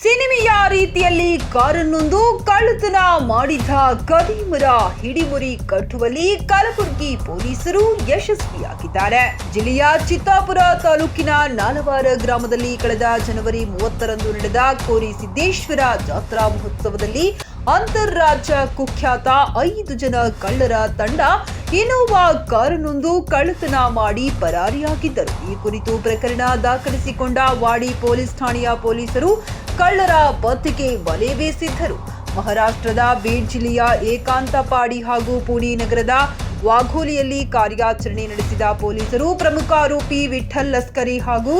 ಸಿನಿಮೆಯ ರೀತಿಯಲ್ಲಿ ಕಾರನ್ನೊಂದು ಕಳ್ಳತನ ಮಾಡಿದ ಕದೀಮರ ಹಿಡಿಮುರಿ ಕಟ್ಟುವಲ್ಲಿ ಕಲಬುರಗಿ ಪೊಲೀಸರು ಯಶಸ್ವಿಯಾಗಿದ್ದಾರೆ. ಜಿಲ್ಲೆಯ ಚಿತ್ತಾಪುರ ತಾಲೂಕಿನ ನಾಲವಾರ ಗ್ರಾಮದಲ್ಲಿ ಕಳೆದ ಜನವರಿ ಮೂವತ್ತರಂದು ನಡೆದ ಕೋರಿ ಸಿದ್ದೇಶ್ವರ ಜಾತ್ರಾ ಮಹೋತ್ಸವದಲ್ಲಿ ಅಂತಾರಾಜ್ಯ ಕುಖ್ಯಾತ ಐದು ಜನ ಕಳ್ಳರ ತಂಡ ಇನೋವಾ ಕಾರನ್ನೊಂದು ಕಳ್ಳತನ ಮಾಡಿ ಪರಾರಿಯಾಗಿದ್ದರು. ಈ ಕುರಿತು ಪ್ರಕರಣ ದಾಖಲಿಸಿಕೊಂಡ ವಾಡಿ ಪೊಲೀಸ್ ಠಾಣೆಯ ಪೊಲೀಸರು ಕಳ್ಳರ ಬತ್ತಿಗೆ ಬಲೆ ಬೀಸಿದ್ದರು. ಮಹಾರಾಷ್ಟ್ರದ ಬೀಡ್ ಜಿಲ್ಲೆಯ ಏಕಾಂತಪಾಡಿ ಹಾಗೂ ಪುಣೆ ನಗರದ ವಾಘೋಲಿಯಲ್ಲಿ ಕಾರ್ಯಾಚರಣೆ ನಡೆಸಿದ ಪೊಲೀಸರು ಪ್ರಮುಖ ಆರೋಪಿ ವಿಠಲ್ ಲಸ್ಕರಿ ಹಾಗೂ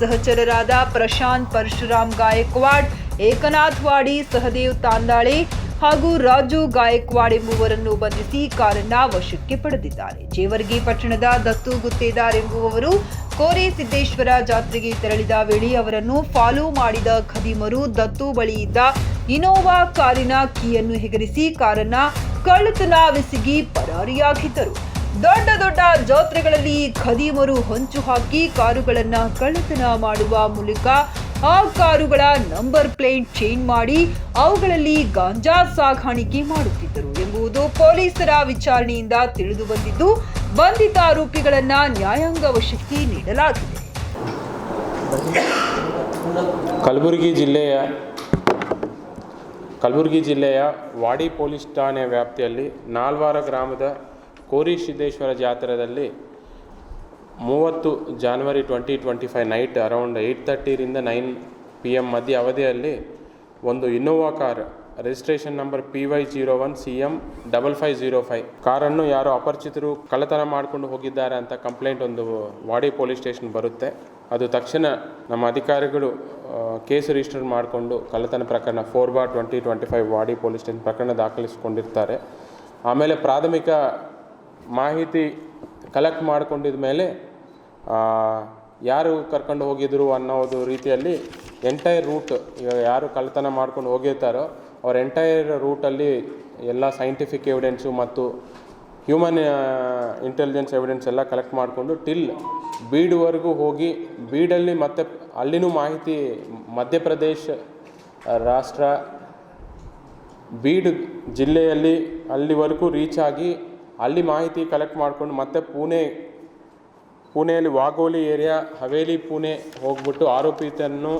ಸಹಚರರಾದ ಪ್ರಶಾಂತ್ ಪರಶುರಾಮ್ ಗಾಯಕ್ವಾಡ್, ಏಕನಾಥ್ ವಾಡಿ, ಸಹದೇವ್ ತಾಂದಾಳೆ ಹಾಗೂ ರಾಜು ಗಾಯಕ್ವಾಡ್ ಎಂಬುವರನ್ನು ಬಂಧಿಸಿ ಕಾರನ್ನ ವಶಕ್ಕೆ ಪಡೆದಿದ್ದಾರೆ. ಜೇವರ್ಗಿ ಪಟ್ಟಣದ ದತ್ತು ಗುತ್ತೇದಾರ್ ಎಂಬುವವರು ಕೋರೆ ಸಿದ್ದೇಶ್ವರ ಜಾತ್ರೆಗೆ ತೆರಳಿದ ವೇಳೆ ಅವರನ್ನು ಫಾಲೋ ಮಾಡಿದ ಖದೀಮರು ದತ್ತು ಬಳಿ ಇದ್ದ ಇನೋವಾ ಕಾರಿನ ಕೀಯನ್ನು ಹೆಗರಿಸಿ ಕಾರನ್ನ ಕಳ್ಳತನವೆಸಗಿ ಪರಾರಿಯಾಗಿದ್ದರು. ದೊಡ್ಡ ದೊಡ್ಡ ಜಾತ್ರೆಗಳಲ್ಲಿ ಖದೀಮರು ಹೊಂಚು ಹಾಕಿ ಕಾರುಗಳನ್ನು ಕಳ್ಳತನ ಮಾಡುವ ಮೂಲಕ ಆ ಕಾರುಗಳ ನಂಬರ್ ಪ್ಲೇಟ್ ಚೇಂಜ್ ಮಾಡಿ ಅವುಗಳಲ್ಲಿ ಗಾಂಜಾ ಸಾಗಾಣಿಕೆ ಮಾಡುತ್ತಿದ್ದರು ಎಂಬುದು ಪೊಲೀಸರ ವಿಚಾರಣೆಯಿಂದ ತಿಳಿದು ಬಂದಿದ್ದು, ಬಂಧಿತ ಆರೋಪಿಗಳನ್ನ ನ್ಯಾಯಾಂಗ ವಶಕ್ಕೆ ನೀಡಲಾಗಿದೆ. ಕಲಬುರಗಿ ಜಿಲ್ಲೆಯ ಕಲಬುರಗಿ ಜಿಲ್ಲೆಯ ವಾಡಿ ಪೊಲೀಸ್ ಠಾಣೆ ವ್ಯಾಪ್ತಿಯಲ್ಲಿ ನಾಲ್ವಾರ ಗ್ರಾಮದ ಕೋರಿ ಸಿದ್ದೇಶ್ವರ ಜಾತ್ರೆಯಲ್ಲಿ ಮೂವತ್ತು January twenty twenty five night around eight ತರ್ಟಿರಿಂದ nine P M ಮಧ್ಯ ಅವಧಿಯಲ್ಲಿ ಒಂದು Innova car registration number P Y zero one C M double five zero five ಕಾರನ್ನು ಯಾರೋ ಅಪರಿಚಿತರು ಕಳ್ಳತನ ಮಾಡಿಕೊಂಡು ಹೋಗಿದ್ದಾರೆ ಅಂತ ಕಂಪ್ಲೇಂಟ್ ಒಂದು ವಾಡಿ ಪೊಲೀಸ್ ಸ್ಟೇಷನ್ ಬರುತ್ತೆ. ಅದು ತಕ್ಷಣ ನಮ್ಮ ಅಧಿಕಾರಿಗಳು ಕೇಸ್ ರಿಜಿಸ್ಟರ್ ಮಾಡಿಕೊಂಡು ಕಳ್ಳತನ ಪ್ರಕರಣ four bar twenty twenty five Wadi police station ಪ್ರಕರಣ ದಾಖಲಿಸಿಕೊಂಡಿರ್ತಾರೆ. ಆಮೇಲೆ ಪ್ರಾಥಮಿಕ ಮಾಹಿತಿ ಕಲೆಕ್ಟ್ ಮಾಡ್ಕೊಂಡಿದ ಮೇಲೆ ಯಾರು ಕರ್ಕೊಂಡು ಹೋಗಿದ್ರು ಅನ್ನೋದು ರೀತಿಯಲ್ಲಿ ಎಂಟೈರ್ ರೂಟ್ ಇವಾಗ ಯಾರು ಕಳ್ಳತನ ಮಾಡ್ಕೊಂಡು ಹೋಗಿರ್ತಾರೋ, ಅವ್ರ ಎಂಟೈರ್ ರೂಟಲ್ಲಿ ಎಲ್ಲ ಸೈಂಟಿಫಿಕ್ ಎವಿಡೆನ್ಸು ಮತ್ತು ಹ್ಯೂಮನ್ ಇಂಟೆಲಿಜೆನ್ಸ್ ಎವಿಡೆನ್ಸ್ ಎಲ್ಲ ಕಲೆಕ್ಟ್ ಮಾಡಿಕೊಂಡು ಟಿಲ್ ಬೀಡ್ವರೆಗೂ ಹೋಗಿ, ಬೀಡಲ್ಲಿ ಮತ್ತೆ ಅಲ್ಲಿನೂ ಮಾಹಿತಿ ಮಧ್ಯಪ್ರದೇಶ ರಾಷ್ಟ್ರ, ಬೀಡ್ ಜಿಲ್ಲೆಯಲ್ಲಿ ಅಲ್ಲಿವರೆಗೂ ರೀಚ್ ಆಗಿ ಅಲ್ಲಿ ಮಾಹಿತಿ ಕಲೆಕ್ಟ್ ಮಾಡಿಕೊಂಡು ಮತ್ತೆ ಪುಣೆ ಪುಣೆಯಲ್ಲಿ ವಾಗೋಲಿ ಏರಿಯಾ ಹವೇಲಿ ಪುಣೆ ಹೋಗ್ಬಿಟ್ಟು ಆರೋಪಿತರನ್ನು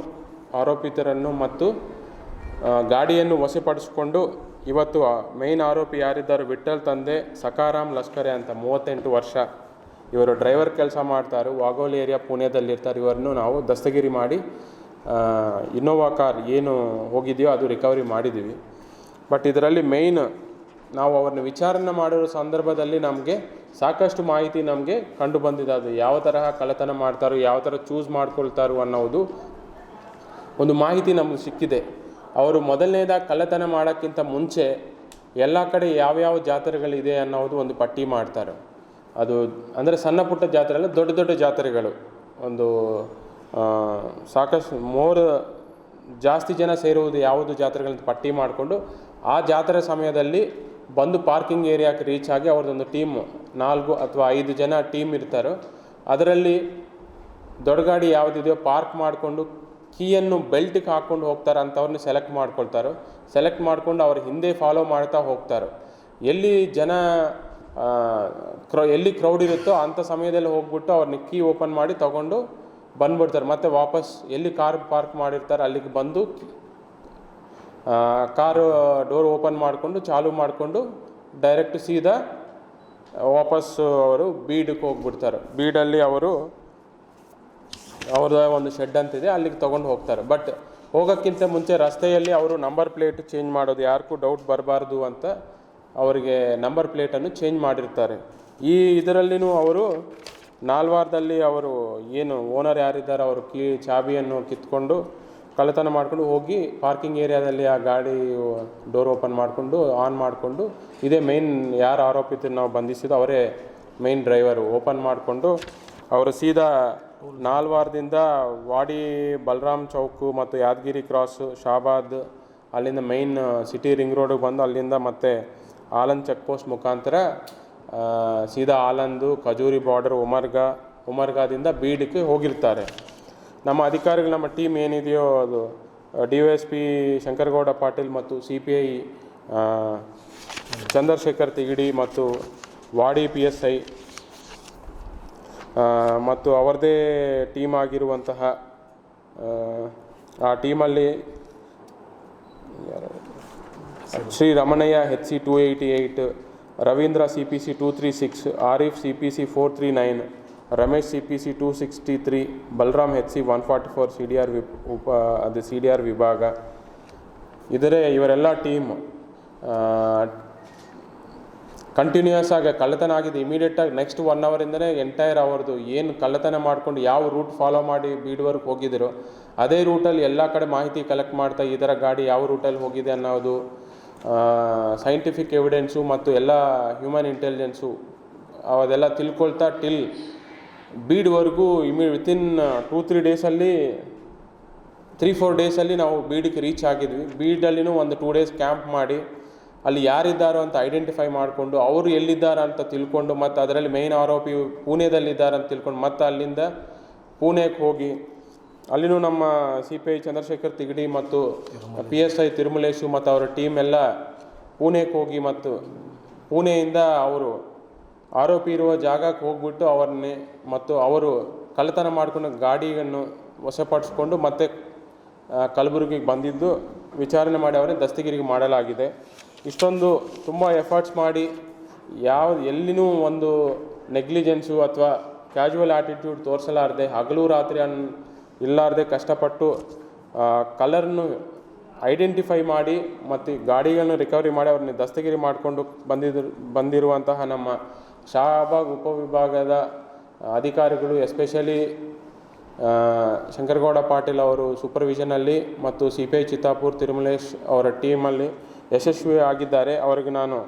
ಆರೋಪಿತರನ್ನು ಮತ್ತು ಗಾಡಿಯನ್ನು ವಶಪಡಿಸಿಕೊಂಡು ಇವತ್ತು ಮೇನ್ ಆರೋಪಿ ಯಾರಿದ್ದಾರೆ? ವಿಠಲ್ ತಂದೆ ಸಕಾರಾಮ್ ಲಷ್ಕರೆ ಅಂತ ಮೂವತ್ತೆಂಟು ವರ್ಷ ಇವರು ಡ್ರೈವರ್ ಕೆಲಸ ಮಾಡ್ತಾರೆ, ವಾಗೋಲಿ ಏರಿಯಾ ಪುಣೆದಲ್ಲಿರ್ತಾರೆ ಇವರನ್ನು ನಾವು ದಸ್ತಗಿರಿ ಮಾಡಿ ಇನ್ನೋವಾ ಕಾರ್ ಏನು ಹೋಗಿದೆಯೋ ಅದು ರಿಕವರಿ ಮಾಡಿದ್ದೀವಿ. ಬಟ್ ಇದರಲ್ಲಿ ಮೇಯ್ನ್ ನಾವು ಅವ್ರನ್ನ ವಿಚಾರಣೆ ಮಾಡಿರೋ ಸಂದರ್ಭದಲ್ಲಿ ನಮಗೆ ಸಾಕಷ್ಟು ಮಾಹಿತಿ ನಮಗೆ ಕಂಡು ಬಂದಿದೆ. ಅದು ಯಾವ ತರಹ ಕಳ್ಳತನ ಮಾಡ್ತಾರೋ, ಯಾವ ಥರ ಚೂಸ್ ಮಾಡ್ಕೊಳ್ತಾರೋ ಅನ್ನೋದು ಒಂದು ಮಾಹಿತಿ ನಮಗೆ ಸಿಕ್ಕಿದೆ. ಅವರು ಮೊದಲನೇದಾಗಿ ಕಳ್ಳತನ ಮಾಡೋಕ್ಕಿಂತ ಮುಂಚೆ ಎಲ್ಲ ಕಡೆ ಯಾವ್ಯಾವ ಜಾತ್ರೆಗಳಿದೆ ಅನ್ನೋದು ಒಂದು ಪಟ್ಟಿ ಮಾಡ್ತಾರೆ. ಅದು ಅಂದರೆ ಸಣ್ಣ ಪುಟ್ಟ ಜಾತ್ರೆ ಅಲ್ಲ, ದೊಡ್ಡ ದೊಡ್ಡ ಜಾತ್ರೆಗಳು. ಒಂದು ಸಾಕಷ್ಟು ಮೋರ್ ಜಾಸ್ತಿ ಜನ ಸೇರುವುದು ಯಾವುದು ಜಾತ್ರೆಗಳಂತ ಪಟ್ಟಿ ಮಾಡಿಕೊಂಡು ಆ ಜಾತ್ರೆ ಸಮಯದಲ್ಲಿ ಬಂದು ಪಾರ್ಕಿಂಗ್ ಏರಿಯಾಕ್ಕೆ ರೀಚ್ ಆಗಿ ಅವ್ರದ್ದೊಂದು ಟೀಮ್ ನಾಲ್ಕು ಅಥವಾ ಐದು ಜನ ಟೀಮ್ ಇರ್ತಾರೋ. ಅದರಲ್ಲಿ ದೊಡ್ಡ ಗಾಡಿ ಯಾವುದಿದೆಯೋ ಪಾರ್ಕ್ ಮಾಡಿಕೊಂಡು ಕೀಯನ್ನು ಬೆಲ್ಟಿಗೆ ಹಾಕ್ಕೊಂಡು ಹೋಗ್ತಾರೆ ಅಂಥವ್ರನ್ನ ಸೆಲೆಕ್ಟ್ ಮಾಡ್ಕೊಳ್ತಾರೋ. ಸೆಲೆಕ್ಟ್ ಮಾಡಿಕೊಂಡು ಅವ್ರ ಹಿಂದೆ ಫಾಲೋ ಮಾಡ್ತಾ ಹೋಗ್ತಾರೋ. ಎಲ್ಲಿ ಜನ ಕ್ರೌ, ಎಲ್ಲಿ ಕ್ರೌಡ್ ಇರುತ್ತೋ ಅಂಥ ಸಮಯದಲ್ಲಿ ಹೋಗ್ಬಿಟ್ಟು ಅವ್ರನ್ನ ಕೀ ಓಪನ್ ಮಾಡಿ ತೊಗೊಂಡು ಬಂದ್ಬಿಡ್ತಾರೆ. ಮತ್ತೆ ವಾಪಸ್ ಎಲ್ಲಿ ಕಾರ್ ಪಾರ್ಕ್ ಮಾಡಿರ್ತಾರೆ ಅಲ್ಲಿಗೆ ಬಂದು ಕಾರು ಡೋರ್ ಓಪನ್ ಮಾಡಿಕೊಂಡು, ಚಾಲು ಮಾಡಿಕೊಂಡು ಡೈರೆಕ್ಟ್ ಸೀದಾ ವಾಪಸ್ಸು ಅವರು ಬೀಡಕ್ಕೆ ಹೋಗ್ಬಿಡ್ತಾರೆ. ಬೀಡಲ್ಲಿ ಅವರು, ಅವ್ರದ್ದೇ ಒಂದು ಶೆಡ್ ಅಂತಿದೆ, ಅಲ್ಲಿಗೆ ತೊಗೊಂಡು ಹೋಗ್ತಾರೆ. ಬಟ್ ಹೋಗೋಕ್ಕಿಂತ ಮುಂಚೆ ರಸ್ತೆಯಲ್ಲಿ ಅವರು ನಂಬರ್ ಪ್ಲೇಟ್ ಚೇಂಜ್ ಮಾಡೋದು, ಯಾರಿಗೂ ಡೌಟ್ ಬರಬಾರ್ದು ಅಂತ ಅವರಿಗೆ ನಂಬರ್ ಪ್ಲೇಟನ್ನು ಚೇಂಜ್ ಮಾಡಿರ್ತಾರೆ. ಈ ಇದರಲ್ಲಿನೂ ಅವರು, ನಾಲ್ವಾರದಲ್ಲಿ ಅವರು ಏನು ಓನರ್ ಯಾರಿದ್ದಾರೆ, ಅವರು ಕೀ, ಚಾಬಿಯನ್ನು ಕಿತ್ಕೊಂಡು ಕಳ್ಳತನ ಮಾಡ್ಕೊಂಡು ಹೋಗಿ ಪಾರ್ಕಿಂಗ್ ಏರಿಯಾದಲ್ಲಿ ಆ ಗಾಡಿ ಡೋರ್ ಓಪನ್ ಮಾಡಿಕೊಂಡು ಆನ್ ಮಾಡಿಕೊಂಡು, ಇದೇ ಮೇಯ್ನ್ ಯಾರು ಆರೋಪಿತರು ನಾವು ಬಂಧಿಸಿದ್ದು ಅವರೇ ಮೇಯ್ನ್ ಡ್ರೈವರು ಓಪನ್ ಮಾಡಿಕೊಂಡು, ಅವರು ಸೀದಾ ನಾಲ್ವಾರದಿಂದ ವಾಡಿ ಬಲರಾಮ್ ಚೌಕು ಮತ್ತು ಯಾದಗಿರಿ ಕ್ರಾಸು ಶಾಬಾದ್ ಅಲ್ಲಿಂದ ಮೈನ್ ಸಿಟಿ ರಿಂಗ್ ರೋಡಿಗೆ ಬಂದು ಅಲ್ಲಿಂದ ಮತ್ತೆ ಆಲಂದ್ ಚೆಕ್ ಪೋಸ್ಟ್ ಮುಖಾಂತರ ಸೀದಾ ಆಲಂದು ಖಜೂರಿ ಬಾರ್ಡರ್ ಉಮರ್ಗಾ, ಉಮರ್ಗಾದಿಂದ ಬೀಡಕ್ಕೆ ಹೋಗಿರ್ತಾರೆ. ನಮ್ಮ ಅಧಿಕಾರಿಗಳು ನಮ್ಮ ಟೀಮ್ ಏನಿದೆಯೋ ಅದು D Y S P Shankargouda Patil ಮತ್ತು C P I Chandrashekhar Tigadi ಮತ್ತು ವಾಡಿ ಪಿ ಎಸ್ ಐ ಮತ್ತು ಅವರದೇ ಟೀಮ್ ಆಗಿರುವಂತಹ ಆ, ಟೀಮಲ್ಲಿ Shri Ramanaiah H C two eighty eight Ravindra C P C two three six Arif C P C four three nine Ramesh C P C two sixty three Balaram H C one forty four C D R V ಉಪ ಅದು C D R ವಿಭಾಗ. ಇದರೇ ಇವರೆಲ್ಲ team continuous ಆಗಿ ಕಳ್ಳತನ ಆಗಿದೆ. ಇಮಿಡಿಯೇಟಾಗಿ next one ಅವರಿಂದನೇ entire ಅವರ್ದು ಏನು ಕಳ್ಳತನ ಮಾಡಿಕೊಂಡು ಯಾವ ರೂಟ್ ಫಾಲೋ ಮಾಡಿ ಬೀಡ್ವರ್ಗೆ ಹೋಗಿದ್ದೀರೋ ಅದೇ ರೂಟಲ್ಲಿ ಎಲ್ಲ ಕಡೆ ಮಾಹಿತಿ ಕಲೆಕ್ಟ್ ಮಾಡ್ತಾ ಈ ಥರ ಗಾಡಿ ಯಾವ ರೂಟಲ್ಲಿ ಹೋಗಿದೆ ಅನ್ನೋದು ಸೈಂಟಿಫಿಕ್ ಎವಿಡೆನ್ಸು ಮತ್ತು ಎಲ್ಲ ಹ್ಯೂಮನ್ ಇಂಟೆಲಿಜೆನ್ಸು ಅದೆಲ್ಲ ತಿಳ್ಕೊಳ್ತಾ ಟಿಲ್ ಬೀಡ್ವರೆಗೂ ಇಮಿ ವಿತಿನ್ ಟೂ ತ್ರೀ ಡೇಸಲ್ಲಿ ತ್ರೀ ಫೋರ್ ಡೇಸಲ್ಲಿ ನಾವು ಬೀಡಿಗೆ ರೀಚ್ ಆಗಿದ್ವಿ. ಬೀಡಲ್ಲಿನೂ ಒಂದು ಟೂ ಡೇಸ್ ಕ್ಯಾಂಪ್ ಮಾಡಿ, ಅಲ್ಲಿ ಯಾರಿದ್ದಾರೋ ಅಂತ ಐಡೆಂಟಿಫೈ ಮಾಡಿಕೊಂಡು, ಅವರು ಎಲ್ಲಿದ್ದಾರೆ ಅಂತ ತಿಳ್ಕೊಂಡು, ಮತ್ತು ಅದರಲ್ಲಿ ಮೇಯ್ನ್ ಆರೋಪಿ ಪುಣೆದಲ್ಲಿದ್ದಾರೆ ಅಂತ ತಿಳ್ಕೊಂಡು, ಮತ್ತು ಅಲ್ಲಿಂದ ಪುಣೆಗೆ ಹೋಗಿ, ಅಲ್ಲಿನೂ ನಮ್ಮ C P I Chandrashekhar Tigadi ಮತ್ತು ಪಿ ಎಸ್ ಐ ತಿರುಮಲೇಶು ಮತ್ತು ಅವರ ಟೀಮ್ ಎಲ್ಲ ಪುಣೆಗೆ ಹೋಗಿ, ಮತ್ತು ಪುಣೆಯಿಂದ ಅವರು ಆರೋಪಿ ಇರುವ ಜಾಗಕ್ಕೆ ಹೋಗ್ಬಿಟ್ಟು ಅವರನ್ನೇ ಮತ್ತು ಅವರು ಕಳ್ಳತನ ಮಾಡಿಕೊಂಡು ಗಾಡಿಯನ್ನು ವಶಪಡಿಸ್ಕೊಂಡು ಮತ್ತೆ ಕಲಬುರಗಿಗೆ ಬಂದಿದ್ದು ವಿಚಾರಣೆ ಮಾಡಿ ಅವರೇ ದಸ್ತಗಿರಿಗೆ ಮಾಡಲಾಗಿದೆ. ಇಷ್ಟೊಂದು ತುಂಬ ಎಫರ್ಟ್ಸ್ ಮಾಡಿ ಯಾವ, ಎಲ್ಲಿನೂ ಒಂದು ನೆಗ್ಲಿಜೆನ್ಸು ಅಥವಾ ಕ್ಯಾಶುವಲ್ ಆ್ಯಟಿಟ್ಯೂಡ್ ತೋರಿಸಲಾರದೆ, ಹಗಲು ರಾತ್ರಿ ಅನ್, ಇಲ್ಲಾರ್ದೆ ಕಷ್ಟಪಟ್ಟು ಕಲರ್ನು ಐಡೆಂಟಿಫೈ ಮಾಡಿ ಮತ್ತು ಗಾಡಿಗಳನ್ನು ರಿಕವರಿ ಮಾಡಿ ಅವ್ರನ್ನ ದಸ್ತಗಿರಿ ಮಾಡಿಕೊಂಡು ಬಂದಿದ್ರು, ಬಂದಿರುವಂತಹ ನಮ್ಮ ಶಹಾಬಾಗ್ ಉಪವಿಭಾಗದ ಅಧಿಕಾರಿಗಳು ಎಸ್ಪೆಷಲಿ ಶಂಕರಗೌಡ ಪಾಟೀಲ್ ಅವರು ಸೂಪರ್ವಿಷನಲ್ಲಿ ಮತ್ತು C P I Chittapur, Tirumalesh ಅವರ ಟೀಮಲ್ಲಿ ಯಶಸ್ವಿ ಆಗಿದ್ದಾರೆ. ಅವರಿಗೆ ನಾನು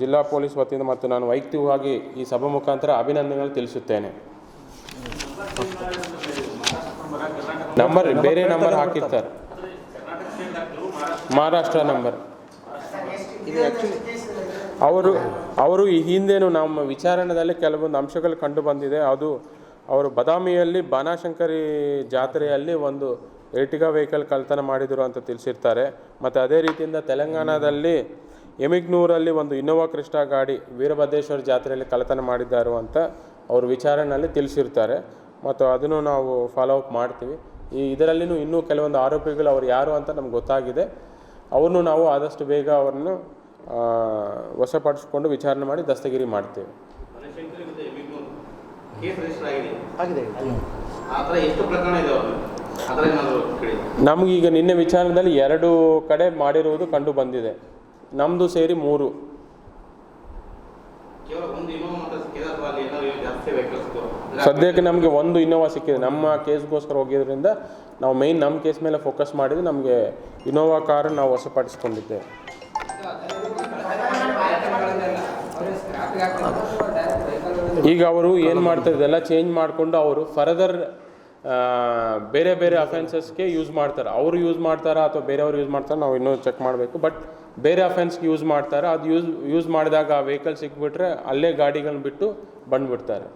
ಜಿಲ್ಲಾ ಪೊಲೀಸ್ ವತಿಯಿಂದ ಮತ್ತು ನಾನು ವೈಯಕ್ತಿಕವಾಗಿ ಈ ಸಭಾ ಮುಖಾಂತರ ಅಭಿನಂದನೆಗಳು ತಿಳಿಸುತ್ತೇನೆ. ನಂಬರ್ ಬೇರೆ ನಂಬರ್ ಹಾಕಿರ್ತಾರೆ. ಮಹಾರಾಷ್ಟ್ರ ನಂಬರ್ ಅವರು ಅವರು ಈ ಹಿಂದೇನು ನಮ್ಮ ವಿಚಾರಣೆಯಲ್ಲಿ ಕೆಲವೊಂದು ಅಂಶಗಳು ಕಂಡು ಬಂದಿದೆ. ಅದು ಅವರು ಬದಾಮಿಯಲ್ಲಿ ಬಾನಾಶಂಕರಿ ಜಾತ್ರೆಯಲ್ಲಿ ಒಂದು ಎರ್ಟಿಗಾ ವೆಹಿಕಲ್ ಕಳ್ತನ ಮಾಡಿದರು ಅಂತ ತಿಳಿಸಿರ್ತಾರೆ. ಮತ್ತು ಅದೇ ರೀತಿಯಿಂದ ತೆಲಂಗಾಣದಲ್ಲಿ ಎಮಿಗ್ನೂರಲ್ಲಿ ಒಂದು ಇನ್ನೋವಾ ಕೃಷ್ಣ ಗಾಡಿ ವೀರಭದ್ರೇಶ್ವರ ಜಾತ್ರೆಯಲ್ಲಿ ಕಳ್ಳತನ ಮಾಡಿದ್ದಾರೆ ಅಂತ ಅವರು ವಿಚಾರಣೆಯಲ್ಲಿ ತಿಳಿಸಿರ್ತಾರೆ. ಮತ್ತು ಅದನ್ನು ನಾವು ಫಾಲೋ ಅಪ್ ಮಾಡ್ತೀವಿ. ಈ ಇದರಲ್ಲಿನೂ ಇನ್ನೂ ಕೆಲವೊಂದು ಆರೋಪಿಗಳು ಅವರು ಯಾರು ಅಂತ ನಮ್ಗೆ ಗೊತ್ತಾಗಿದೆ. ಅವ್ರನ್ನೂ ನಾವು ಆದಷ್ಟು ಬೇಗ ಅವರನ್ನು ವಶಪಡಿಸ್ಕೊಂಡು ವಿಚಾರಣೆ ಮಾಡಿ ದಸ್ತಗಿರಿ ಮಾಡ್ತೇವೆ. ನಮಗೀಗ ನಿನ್ನೆ ವಿಚಾರಣೆಯಲ್ಲಿ ಎರಡು ಕಡೆ ಮಾಡಿರುವುದು ಕಂಡು ಬಂದಿದೆ. ನಮ್ಮದು ಸೇರಿ ಮೂರು. ಸದ್ಯಕ್ಕೆ ನಮಗೆ ಒಂದು ಇನ್ನೋವಾ ಸಿಕ್ಕಿದೆ. ನಮ್ಮ ಕೇಸ್ಗೋಸ್ಕರ ಹೋಗಿದ್ದರಿಂದ ನಾವು ಮೇಯ್ನ್ ನಮ್ಮ ಕೇಸ್ ಮೇಲೆ ಫೋಕಸ್ ಮಾಡಿದ್ದು ನಮಗೆ ಇನೋವಾ ಕಾರು ನಾವು ವಶಪಡಿಸ್ಕೊಂಡಿದ್ದೇವೆ. ಈಗ ಅವರು ಏನು ಮಾಡ್ತಾರೆ ಇದೆಲ್ಲ ಚೇಂಜ್ ಮಾಡಿಕೊಂಡು ಅವರು ಫರ್ದರ್ ಬೇರೆ ಬೇರೆ ಅಫೆನ್ಸಸ್ಗೆ ಯೂಸ್ ಮಾಡ್ತಾರೆ. ಅವರು ಯೂಸ್ ಮಾಡ್ತಾರಾ ಅಥವಾ ಬೇರೆಯವರು ಯೂಸ್ ಮಾಡ್ತಾರೆ ನಾವು ಇನ್ನೂ ಚೆಕ್ ಮಾಡಬೇಕು. ಬಟ್ ಬೇರೆ ಅಫೆನ್ಸ್ಗೆ ಯೂಸ್ ಮಾಡ್ತಾರೆ, ಅದು ಯೂಸ್ ಯೂಸ್ ಮಾಡಿದಾಗ ಆ ವೆಹಿಕಲ್ ಸಿಕ್ಬಿಟ್ರೆ ಅಲ್ಲೇ ಗಾಡಿಗಳನ್ನ ಬಿಟ್ಟು ಬಂದ್ಬಿಡ್ತಾರೆ.